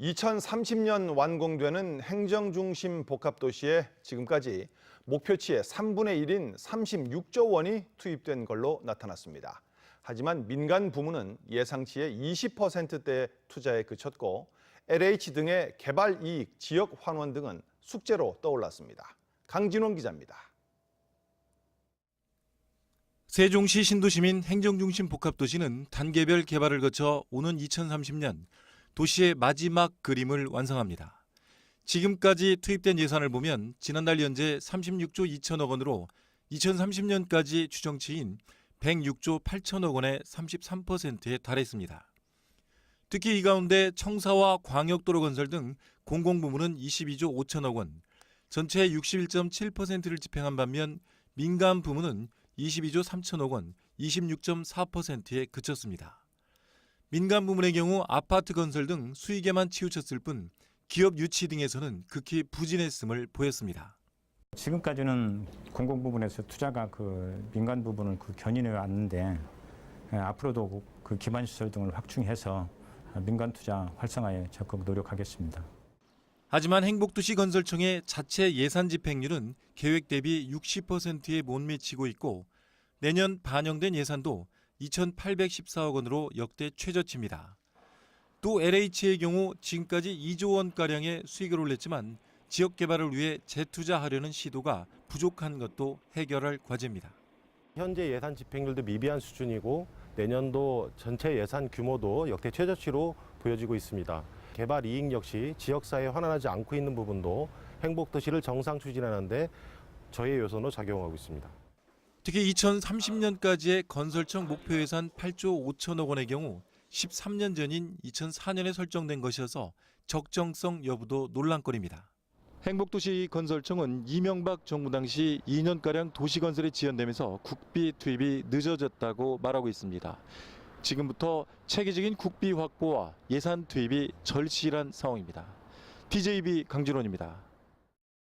2030년 완공되는 행정중심 복합도시에 지금까지 목표치의 3분의 1인 36조 원이 투입된 걸로 나타났습니다. 하지만 민간 부문은 예상치의 20%대 투자에 그쳤고 LH 등의 개발 이익, 지역 환원 등은 숙제로 떠올랐습니다. 강진원 기자입니다. 세종시 신도시민 행정중심 복합도시는 단계별 개발을 거쳐 오는 2030년 도시의 마지막 그림을 완성합니다. 지금까지 투입된 예산을 보면 지난달 현재 36조 2천억 원으로 2030년까지 추정치인 106조 8천억 원의 33%에 달했습니다. 특히 이 가운데 청사와 광역도로 건설 등 공공부문은 22조 5천억 원, 전체의 61.7%를 집행한 반면 민간 부문은 22조 3천억 원, 26.4%에 그쳤습니다. 민간 부문의 경우 아파트 건설 등 수익에만 치우쳤을 뿐 기업 유치 등에서는 극히 부진했음을 보였습니다. 지금까지는 공공 부분에서 투자가 그 민간 부분을 그 견인해 왔는데 예, 앞으로도 그 기반 시설 등을 확충해서 민간 투자 활성화에 적극 노력하겠습니다. 하지만 행복도시 건설청의 자체 예산 집행률은 계획 대비 60%에 못 미치고 있고 내년 반영된 예산도 2,814억 원으로 역대 최저치입니다. 또 LH의 경우 지금까지 2조 원가량의 수익을 올렸지만 지역 개발을 위해 재투자하려는 시도가 부족한 것도 해결할 과제입니다. 현재 예산 집행률도 미비한 수준이고 내년도 전체 예산 규모도 역대 최저치로 보여지고 있습니다. 개발 이익 역시 지역사회에 환원하지 않고 있는 부분도 행복도시를 정상 추진하는데 저의 요소로 작용하고 있습니다. 특히 2030년까지의 건설청 목표 예산 8조 5천억 원의 경우 13년 전인 2004년에 설정된 것이어서 적정성 여부도 논란거리입니다. 행복도시 건설청은 이명박 정부 당시 2년가량 도시건설이 지연되면서 국비 투입이 늦어졌다고 말하고 있습니다. 지금부터 체계적인 국비 확보와 예산 투입이 절실한 상황입니다. TJB 강준원입니다.